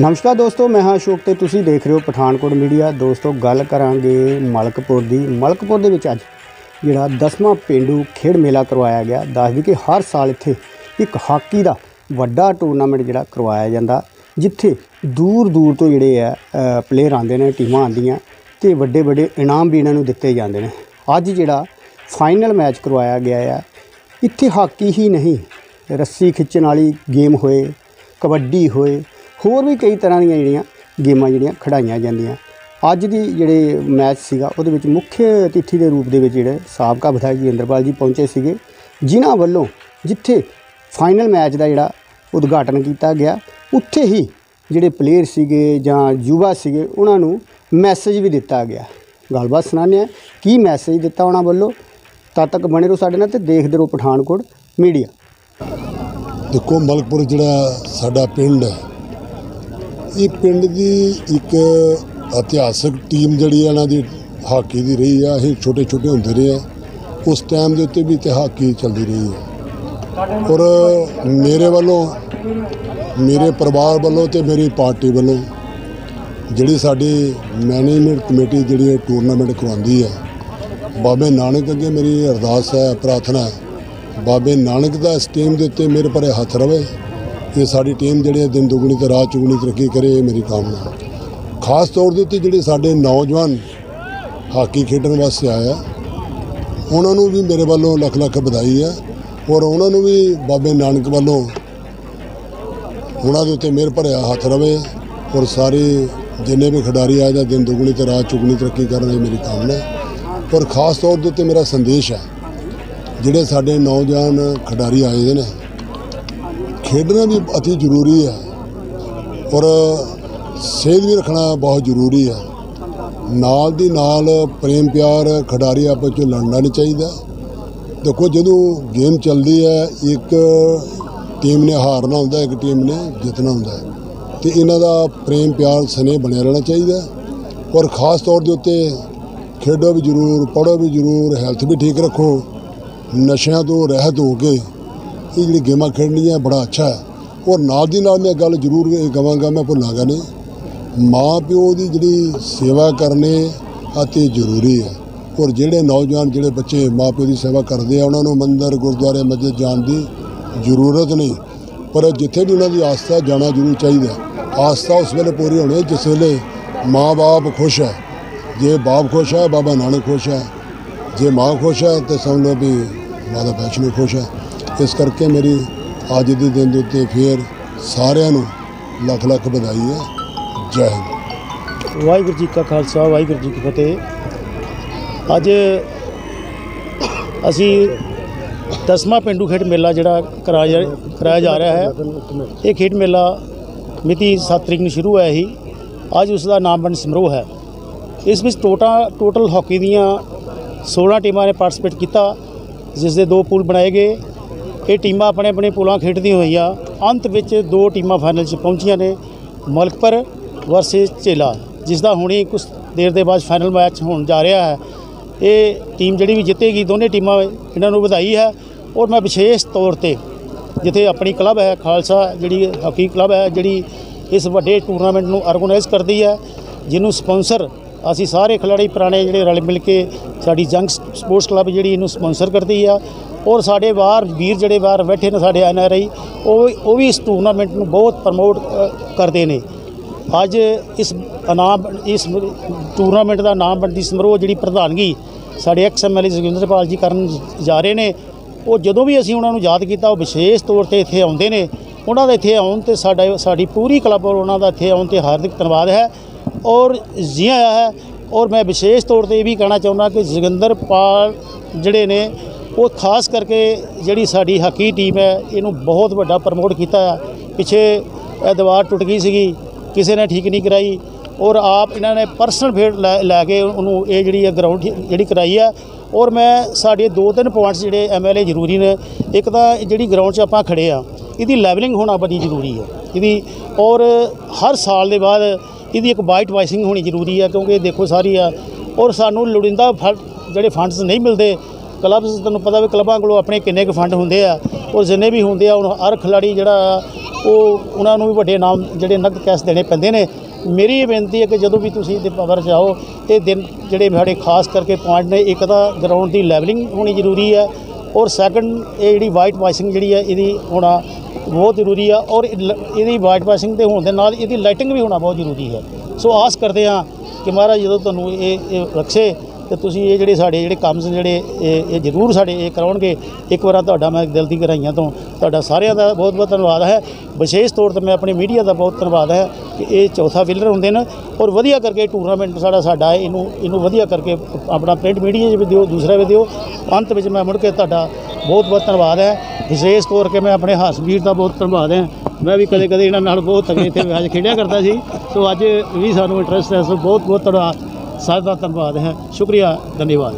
ਨਮਸਕਾਰ ਦੋਸਤੋ, ਮੈਂ ਹਾਂ ਅਸ਼ੋਕ ਤੇ ਤੁਸੀਂ ਦੇਖ ਰਹੇ ਹੋ ਪਠਾਨਕੋਟ ਮੀਡੀਆ। ਦੋਸਤੋ, ਗੱਲ ਕਰਾਂਗੇ ਮਲਕਪੁਰ ਦੀ। ਮਲਕਪੁਰ ਦੇ ਵਿੱਚ ਅੱਜ ਜਿਹੜਾ 10ਵਾਂ ਪਿੰਡੂ ਖੇਡ ਮੇਲਾ ਕਰਵਾਇਆ ਗਿਆ। ਦੱਸਦੀ ਕਿ ਹਰ ਸਾਲ ਇੱਥੇ ਇੱਕ ਹਾਕੀ ਦਾ ਵੱਡਾ ਟੂਰਨਾਮੈਂਟ ਜਿਹੜਾ ਕਰਵਾਇਆ ਜਾਂਦਾ, ਜਿੱਥੇ ਦੂਰ ਦੂਰ ਤੋਂ ਜਿਹੜੇ ਆ ਪਲੇਅਰ ਆਉਂਦੇ ਨੇ, ਟੀਮਾਂ ਆਉਂਦੀਆਂ ਤੇ ਵੱਡੇ ਵੱਡੇ ਇਨਾਮ ਵੀ ਇਹਨਾਂ ਨੂੰ ਦਿੱਤੇ ਜਾਂਦੇ ਨੇ। ਅੱਜ ਜਿਹੜਾ ਫਾਈਨਲ ਮੈਚ ਕਰਵਾਇਆ ਗਿਆ ਆ, ਇੱਥੇ ਹਾਕੀ ਹੀ ਨਹੀਂ, ਰੱਸੀ ਖਿੱਚਣ ਵਾਲੀ ਗੇਮ ਹੋਏ, ਕਬੱਡੀ ਹੋਏ ਹੋਰ ਵੀ ਕਈ ਤਰ੍ਹਾਂ ਦੀਆਂ ਜਿਹੜੀਆਂ ਗੇਮਾਂ ਜਿਹੜੀਆਂ ਖਿਡਾਈਆਂ ਜਾਂਦੀਆਂ। ਅੱਜ ਦੀ ਜਿਹੜੇ ਮੈਚ ਸੀਗਾ, ਉਹਦੇ ਵਿੱਚ ਮੁੱਖ ਅਤਿਥੀ ਦੇ ਰੂਪ ਦੇ ਵਿੱਚ ਜਿਹੜੇ ਸਾਬਕਾ ਵਿਧਾਇਕ ਜੀ ਇੰਦਰਪਾਲ ਜੀ ਪਹੁੰਚੇ ਸੀਗੇ। ਜਿਨ੍ਹਾਂ ਵੱਲੋਂ ਜਿੱਥੇ ਫਾਈਨਲ ਮੈਚ ਦਾ ਜਿਹੜਾ ਉਦਘਾਟਨ ਕੀਤਾ ਗਿਆ, ਉੱਥੇ ਹੀ ਜਿਹੜੇ ਪਲੇਅਰ ਸੀਗੇ ਜਾਂ ਯੁਵਾ ਸੀਗੇ, ਉਹਨਾਂ ਨੂੰ ਮੈਸੇਜ ਵੀ ਦਿੱਤਾ ਗਿਆ। ਗੱਲਬਾਤ ਸੁਣਾਉਂਦੇ ਹਾਂ, ਕੀ ਮੈਸੇਜ ਦਿੱਤਾ ਉਹਨਾਂ ਵੱਲੋਂ? ਤਦ ਤੱਕ ਬਣੇ ਰਹੋ ਸਾਡੇ ਨਾਲ ਤੇ ਦੇਖਦੇ ਰਹੋ ਪਠਾਨਕੋਟ ਮੀਡੀਆ। ਦੇਖੋ, ਮਲਕਪੁਰ ਜਿਹੜਾ ਸਾਡਾ ਪਿੰਡ ਹੈ ਇਹ ਪਿੰਡ ਦੀ ਇੱਕ ਇਤਿਹਾਸਕ ਟੀਮ ਜਿਹੜੀ ਹੈ ਇਹਨਾਂ ਦੀ ਹਾਕੀ ਦੀ ਰਹੀ ਆ, ਇਹ ਛੋਟੇ ਛੋਟੇ ਹੁੰਦੇ ਰਹੇ ਆ। ਉਸ ਟਾਈਮ ਦੇ ਉੱਤੇ ਵੀ ਤੇ ਹਾਕੀ ਚੱਲਦੀ ਰਹੀ ਹੈ ਔਰ ਮੇਰੇ ਵੱਲੋਂ, ਮੇਰੇ ਪਰਿਵਾਰ ਵੱਲੋਂ ਤੇ ਮੇਰੀ ਪਾਰਟੀ ਵੱਲੋਂ ਜਿਹੜੀ ਸਾਡੀ ਮੈਨੇਜਮੈਂਟ ਕਮੇਟੀ ਜਿਹੜੀ ਇਹ ਟੂਰਨਾਮੈਂਟ ਕਰਵਾਉਂਦੀ ਹੈ ਬਾਬੇ ਨਾਨਕ ਅੱਗੇ ਮੇਰੀ ਅਰਦਾਸ ਹੈ, ਪ੍ਰਾਰਥਨਾ ਹੈ। ਬਾਬੇ ਨਾਨਕ ਦਾ ਇਸ ਟੀਮ ਦੇ ਉੱਤੇ ਮੇਰੇ ਪਰੇ ਹੱਥ ਰਵੇ। ਕਿ ਸਾਡੀ ਟੀਮ ਜਿਹੜੀ ਹੈ ਦਿਨ ਦੁਗਣੀ ਤੇ ਰਾਤ ਚੁਗਣੀ ਤਰੱਕੀ ਕਰੇ, ਇਹ ਮੇਰੀ ਕਾਮਨਾ ਹੈ। ਖਾਸ ਤੌਰ ਦੇ ਉੱਤੇ ਜਿਹੜੇ ਸਾਡੇ ਨੌਜਵਾਨ ਹਾਕੀ ਖੇਡਣ ਵਾਸਤੇ ਆਇਆ ਉਹਨਾਂ ਨੂੰ ਵੀ ਮੇਰੇ ਵੱਲੋਂ ਲੱਖ ਲੱਖ ਵਧਾਈ ਹੈ ਔਰ ਉਹਨਾਂ ਨੂੰ ਵੀ ਬਾਬੇ ਨਾਨਕ ਵੱਲੋਂ ਉਹਨਾਂ ਦੇ ਉੱਤੇ ਮਿਹਰ ਭਰਿਆ ਹੱਥ ਰਵੇ ਔਰ ਸਾਰੇ ਜਿੰਨੇ ਵੀ ਖਿਡਾਰੀ ਆ ਜਾਂ ਦਿਨ ਦੁਗਣੀ ਤੇ ਰਾਤ ਚੁਗਣੀ ਤਰੱਕੀ ਕਰਨ ਇਹ ਮੇਰੀ ਕਾਮਨਾ ਹੈ ਔਰ ਖਾਸ ਤੌਰ ਦੇ ਉੱਤੇ ਮੇਰਾ ਸੰਦੇਸ਼ ਹੈ, ਜਿਹੜੇ ਸਾਡੇ ਨੌਜਵਾਨ ਖਿਡਾਰੀ ਆਏ ਦੇ ਨੇ ਖੇਡਣਾ ਵੀ ਅਤੀ ਜ਼ਰੂਰੀ ਹੈ ਔਰ ਸਿਹਤ ਵੀ ਰੱਖਣਾ ਬਹੁਤ ਜ਼ਰੂਰੀ ਹੈ ਨਾਲ ਦੀ ਨਾਲ ਪ੍ਰੇਮ ਪਿਆਰ ਖਿਡਾਰੀ ਆਪਸ ਵਿੱਚ ਲੜਨਾ ਨਹੀਂ ਚਾਹੀਦਾ। ਦੇਖੋ, ਜਦੋਂ ਗੇਮ ਚੱਲਦੀ ਹੈ, ਇੱਕ ਟੀਮ ਨੇ ਹਾਰਨਾ ਹੁੰਦਾ, ਇੱਕ ਟੀਮ ਨੇ ਜਿੱਤਣਾ ਹੁੰਦਾ ਹੈ। ਤੇ ਇਹਨਾਂ ਦਾ ਪ੍ਰੇਮ ਪਿਆਰ ਸਨੇਹ ਬਣਿਆ ਰਹਿਣਾ ਚਾਹੀਦਾ। ਔਰ ਖਾਸ ਤੌਰ ਦੇ ਉੱਤੇ ਖੇਡੋ ਵੀ ਜ਼ਰੂਰ, ਪੜ੍ਹੋ ਵੀ ਜ਼ਰੂਰ ਹੈਲਥ ਵੀ ਠੀਕ ਰੱਖੋ। ਨਸ਼ਿਆਂ ਤੋਂ ਰਹਿਤ ਹੋ ਕੇ ਇਹ ਜਿਹੜੀ ਗੇਮਾਂ ਖੇਡਣੀਆਂ ਬੜਾ ਅੱਛਾ ਹੈ। ਔਰ ਨਾਲ ਦੀ ਨਾਲ ਮੈਂ ਗੱਲ ਜ਼ਰੂਰ ਇਹ ਕਵਾਂਗਾ ਮੈਂ ਭੁੱਲਾਂਗਾ ਨਹੀਂ। ਮਾਂ ਪਿਓ ਦੀ ਜਿਹੜੀ ਸੇਵਾ ਕਰਨੇ ਅਤੀ ਜ਼ਰੂਰੀ ਹੈ। ਔਰ ਜਿਹੜੇ ਨੌਜਵਾਨ, ਜਿਹੜੇ ਬੱਚੇ ਮਾਂ ਪਿਓ ਦੀ ਸੇਵਾ ਕਰਦੇ ਆ, ਉਹਨਾਂ ਨੂੰ ਮੰਦਰ, ਗੁਰਦੁਆਰੇ, ਮਸਜਿਦ ਜਾਣ ਦੀ ਜ਼ਰੂਰਤ ਨਹੀਂ। ਪਰ ਜਿੱਥੇ ਵੀ ਉਹਨਾਂ ਦੀ ਆਸਥਾ ਜਾਣਾ ਜ਼ਰੂਰ ਚਾਹੀਦਾ ਆਸਥਾ ਉਸ ਵੇਲੇ ਪੂਰੀ ਹੋਣੀ ਹੈ, ਜਿਸ ਵੇਲੇ ਮਾਂ-ਬਾਪ ਖੁਸ਼ ਹੈ। ਜੇ ਬਾਪ ਖੁਸ਼ ਹੈ, ਬਾਬਾ ਨਾਨਕ ਖੁਸ਼ ਹੈ। ਜੇ ਮਾਂ ਖੁਸ਼ ਹੈ, ਤੇ ਸਮਝ ਲਓ ਵੀ ਮਾਤਾ ਵੈਸ਼ਨੋ ਖੁਸ਼ ਹੈ। ਇਸ ਕਰਕੇ ਮੇਰੀ ਅੱਜ ਦੇ ਦਿਨ ਦੇ ਉੱਤੇ ਫੇਰ ਸਾਰਿਆਂ ਨੂੰ ਲੱਖ ਲੱਖ ਵਧਾਈ ਹੈ। ਜੈ ਹਿੰਦ। ਵਾਹਿਗੁਰੂ ਜੀ ਕਾ ਖਾਲਸਾ, ਵਾਹਿਗੁਰੂ ਜੀ ਕੀ ਫਤਿਹ। ਅੱਜ ਅਸੀਂ ਦਸਵਾਂ ਪਿੰਡੂ ਖੇਡ ਮੇਲਾ ਜਿਹੜਾ ਕਰਾਇਆ ਕਰਾਇਆ ਜਾ ਰਿਹਾ ਹੈ। ਇਹ ਖੇਡ ਮੇਲਾ ਮਿਤੀ 7 ਤਰੀਕ ਨੂੰ ਸ਼ੁਰੂ ਹੋਇਆ ਸੀ। ਅੱਜ ਉਸ ਦਾ ਨਾਮਕਰਨ ਸਮਾਰੋਹ ਹੈ। ਇਸ ਵਿੱਚ ਟੋਟਾ ਟੋਟਲ ਹਾਕੀ ਦੀਆਂ 16 ਟੀਮਾਂ ਨੇ ਪਾਰਟਿਸਿਪੇਟ ਕੀਤਾ, ਜਿਸ ਦੇ ਦੋ ਪੂਲ ਬਣਾਏ ਗਏ। ਇਹ ਟੀਮਾਂ ਆਪਣੇ ਆਪਣੇ ਪੁਲਾਂ ਖੇਡਦੀਆਂ ਹੋਈਆਂ। ਅੰਤ ਵਿੱਚ ਦੋ ਟੀਮਾਂ ਫਾਈਨਲ 'ਚ ਪਹੁੰਚੀਆਂ ਨੇ, ਮਲਕਪੁਰ ਵਰਸਸ ਚੇਲਾ ਜਿਸ ਦਾ ਹੁਣੇ ਕੁਝ ਦੇਰ ਦੇ ਬਾਅਦ ਫਾਈਨਲ ਮੈਚ ਹੋਣ ਜਾ ਰਿਹਾ ਹੈ। ਇਹ ਟੀਮ ਜਿਹੜੀ ਵੀ ਜਿੱਤੇਗੀ, ਦੋਨੇ ਟੀਮਾਂ ਇਹਨਾਂ ਨੂੰ ਵਧਾਈ ਹੈ ਔਰ ਮੈਂ ਵਿਸ਼ੇਸ਼ ਤੌਰ ਤੇ ਜਿੱਥੇ ਆਪਣੀ ਕਲੱਬ ਹੈ, ਖਾਲਸਾ ਜਿਹੜੀ ਹਾਕੀ ਕਲੱਬ ਹੈ, ਜਿਹੜੀ ਇਸ ਵੱਡੇ ਟੂਰਨਾਮੈਂਟ ਨੂੰ ਆਰਗੇਨਾਈਜ਼ ਕਰਦੀ ਹੈ, ਜਿਹਨੂੰ ਸਪਾਂਸਰ ਅਸੀਂ ਸਾਰੇ ਖਿਡਾਰੀ ਪੁਰਾਣੇ ਜਿਹੜੇ ਰਲ ਮਿਲ ਕੇ ਸਾਡੀ ਜੰਗ ਸਪੋਰਟਸ ਕਲੱਬ ਜਿਹੜੀ ਇਹਨੂੰ ਸਪਾਂਸਰ ਕਰਦੀ ਆ ਔਰ ਸਾਡੇ ਬਾਹਰ ਵੀਰ ਜਿਹੜੇ ਬਾਹਰ ਬੈਠੇ ਨੇ ਸਾਡੇ ਐਨ ਆਰ ਆਈ, ਉਹ ਉਹ ਵੀ ਇਸ ਟੂਰਨਾਮੈਂਟ ਨੂੰ ਬਹੁਤ ਪ੍ਰਮੋਟ ਕਰਦੇ ਨੇ। ਅੱਜ ਇਸ ਇਨਾਮ ਇਸ ਟੂਰਨਾਮੈਂਟ ਦਾ ਨਾਮ ਬਣਦੀ ਸਮਾਰੋਹ ਜਿਹੜੀ ਪ੍ਰਧਾਨਗੀ ਸਾਡੇ ਐਕਸ ਐਮਐਲਏ ਜੋਗਿੰਦਰਪਾਲ ਜੀ ਕਰਨ ਜਾ ਰਹੇ ਨੇ, ਉਹ ਜਦੋਂ ਵੀ ਅਸੀਂ ਉਹਨਾਂ ਨੂੰ ਯਾਦ ਕੀਤਾ, ਉਹ ਵਿਸ਼ੇਸ਼ ਤੌਰ ਤੇ ਇੱਥੇ ਆਉਂਦੇ ਨੇ। ਉਹਨਾਂ ਦਾ ਇੱਥੇ ਆਉਣ ਤੇ ਸਾਡਾ ਸਾਡੀ ਪੂਰੀ ਕਲੱਬ ਔਰ ਉਹਨਾਂ ਦਾ ਇੱਥੇ ਆਉਣ ਤੇ ਹਾਰਦਿਕ ਧੰਨਵਾਦ ਹੈ। ਔਰ ਜੀ ਆਇਆ ਹੈ, ਔਰ ਮੈਂ ਵਿਸ਼ੇਸ਼ ਤੌਰ ਤੇ ਇਹ ਵੀ ਕਹਿਣਾ ਚਾਹੁੰਦਾ ਕਿ ਜੋਗਿੰਦਰਪਾਲ ਜਿਹੜੇ ਨੇ ਉਹ ਖਾਸ ਕਰਕੇ ਜਿਹੜੀ ਸਾਡੀ ਹਾਕੀ ਟੀਮ ਹੈ, ਇਹਨੂੰ ਬਹੁਤ ਵੱਡਾ ਪ੍ਰਮੋਟ ਕੀਤਾ ਆ। ਪਿੱਛੇ ਇਹ ਦੀਵਾਰ ਟੁੱਟ ਗਈ ਸੀਗੀ, ਕਿਸੇ ਨੇ ਠੀਕ ਨਹੀਂ ਕਰਾਈ ਔਰ ਆਪ ਇਹਨਾਂ ਨੇ ਪਰਸਨਲ ਫੇਡ ਲੈ ਲੈ ਕੇ ਉਹਨੂੰ ਇਹ ਜਿਹੜੀ ਹੈ ਗਰਾਊਂਡ ਜਿਹੜੀ ਕਰਾਈ ਹੈ ਔਰ ਮੈਂ ਸਾਡੇ ਦੋ ਤਿੰਨ ਪੁਆਇੰਟਸ ਜਿਹੜੇ ਐਮਐਲਏ ਜ਼ਰੂਰੀ ਨੇ, ਇੱਕ ਤਾਂ ਜਿਹੜੀ ਗਰਾਊਂਡ 'ਚ ਆਪਾਂ ਖੜੇ ਆ, ਇਹਦੀ ਲੈਵਲਿੰਗ ਹੋਣਾ ਬੜੀ ਜ਼ਰੂਰੀ ਹੈ ਇਹਦੀ ਔਰ ਹਰ ਸਾਲ ਦੇ ਬਾਅਦ ਇਹਦੀ ਇੱਕ ਵਾਈਟ ਵਾਈਸਿੰਗ ਹੋਣੀ ਜ਼ਰੂਰੀ ਹੈ ਕਿਉਂਕਿ ਇਹ ਦੇਖੋ ਸਾਰੀ ਆ। ਔਰ ਸਾਨੂੰ ਲੋੜੀਂਦਾ ਫੰਡ ਜਿਹੜੇ ਫੰਡਸ ਨਹੀਂ ਮਿਲਦੇ ਕਲੱਬਸ ਤੁਹਾਨੂੰ ਪਤਾ ਵੀ ਕਲੱਬਾਂ ਕੋਲੋਂ ਆਪਣੇ ਕਿੰਨੇ ਕੁ ਫੰਡ ਹੁੰਦੇ ਆ, ਔਰ ਜਿੰਨੇ ਵੀ ਹੁੰਦੇ ਆ ਉਹ ਹਰ ਖਿਲਾੜੀ ਜਿਹੜਾ ਉਹ ਉਹਨਾਂ ਨੂੰ ਵੀ ਵੱਡੇ ਨਾਮ ਜਿਹੜੇ ਨਕਦ ਕੈਸ਼ ਦੇਣੇ ਪੈਂਦੇ ਨੇ। ਮੇਰੀ ਇਹ ਬੇਨਤੀ ਹੈ ਕਿ ਜਦੋਂ ਵੀ ਤੁਸੀਂ ਇਹਦੇ ਪਾਵਰ 'ਚ ਆਓ, ਇਹ ਦਿਨ ਜਿਹੜੇ ਸਾਡੇ ਖਾਸ ਕਰਕੇ ਪੁਆਇੰਟ ਨੇ, ਇੱਕ ਤਾਂ ਗਰਾਊਂਡ ਦੀ ਲੈਵਲਿੰਗ ਹੋਣੀ ਜ਼ਰੂਰੀ ਹੈ, ਔਰ ਸੈਕੰਡ ਇਹ ਜਿਹੜੀ ਵਾਈਟ ਵਾਸ਼ਿੰਗ ਜਿਹੜੀ ਹੈ, ਇਹਦੀ ਹੋਣਾ ਬਹੁਤ ਜ਼ਰੂਰੀ ਆ, ਔਰ ਇਹਦੀ ਵਾਈਟ ਵਾਸ਼ਿੰਗ ਦੇ ਹੋਣ ਦੇ ਨਾਲ ਇਹਦੀ ਲਾਈਟਿੰਗ ਵੀ ਹੋਣਾ ਬਹੁਤ ਜ਼ਰੂਰੀ ਹੈ। ਸੋ ਆਸ ਕਰਦੇ ਹਾਂ ਕਿ ਮਹਾਰਾਜ ਜਦੋਂ ਤੁਹਾਨੂੰ ਇਹ ਇਹ ਬਖਸ਼ੇ ਤੇ ਤੁਸੀਂ ਇਹ ਜਿਹੜੇ ਸਾਡੇ ਜਿਹੜੇ ਕੰਮ ਸੀ ਜਿਹੜੇ, ਇਹ ਇਹ ਜ਼ਰੂਰ ਸਾਡੇ ਇਹ ਕਰਾਉਣਗੇ। ਇੱਕ ਵਾਰ ਤੁਹਾਡਾ ਮੈਂ ਦਿਲ ਦੀ ਗਹਿਰਾਈਆਂ ਤੋਂ ਤੁਹਾਡਾ ਸਾਰਿਆਂ ਦਾ ਬਹੁਤ ਬਹੁਤ ਧੰਨਵਾਦ ਹੈ। ਵਿਸ਼ੇਸ਼ ਤੌਰ ਤੇ ਮੈਂ ਆਪਣੀ ਮੀਡੀਆ ਦਾ ਬਹੁਤ ਧੰਨਵਾਦ ਹੈ ਕਿ ਇਹ ਚੌਥਾ ਵਿਲਰ ਹੁੰਦੇ ਨੇ ਔਰ ਵਧੀਆ ਕਰਕੇ ਟੂਰਨਾਮੈਂਟ ਸਾਡਾ ਸਾਡਾ ਇਹਨੂੰ ਇਹਨੂੰ ਵਧੀਆ ਕਰਕੇ ਆਪਣਾ ਪ੍ਰਿੰਟ ਮੀਡੀਆ 'ਚ ਵੀ ਦਿਓ, ਦੂਸਰਾ ਵੀ ਦਿਓ। ਅੰਤ ਵਿੱਚ ਮੈਂ ਮੁੜ ਕੇ ਤੁਹਾਡਾ ਬਹੁਤ ਬਹੁਤ ਧੰਨਵਾਦ ਹੈ। ਵਿਸ਼ੇਸ਼ ਤੌਰ ਤੇ ਮੈਂ ਆਪਣੇ ਹਸਬੀਰ ਦਾ ਬਹੁਤ ਧੰਨਵਾਦ ਹੈ। ਮੈਂ ਵੀ ਕਦੇ ਕਦੇ ਇਹਨਾਂ ਨਾਲ ਬਹੁਤ ਤਗੜੇ ਤੇ ਮੈਚ ਖੇਡਿਆ ਕਰਦਾ ਸੀ। ਸੋ ਅੱਜ ਵੀ ਸਾਨੂੰ ਇੰਟਰਸਟ ਹੈ, ਸੋ ਬਹੁਤ ਬਹੁਤ ਧੰਨਵਾਦ ਸਾਡਾ ਧੰਨਵਾਦ ਹੈ। ਸ਼ੁਕਰੀਆ ਧੰਨਵਾਦ।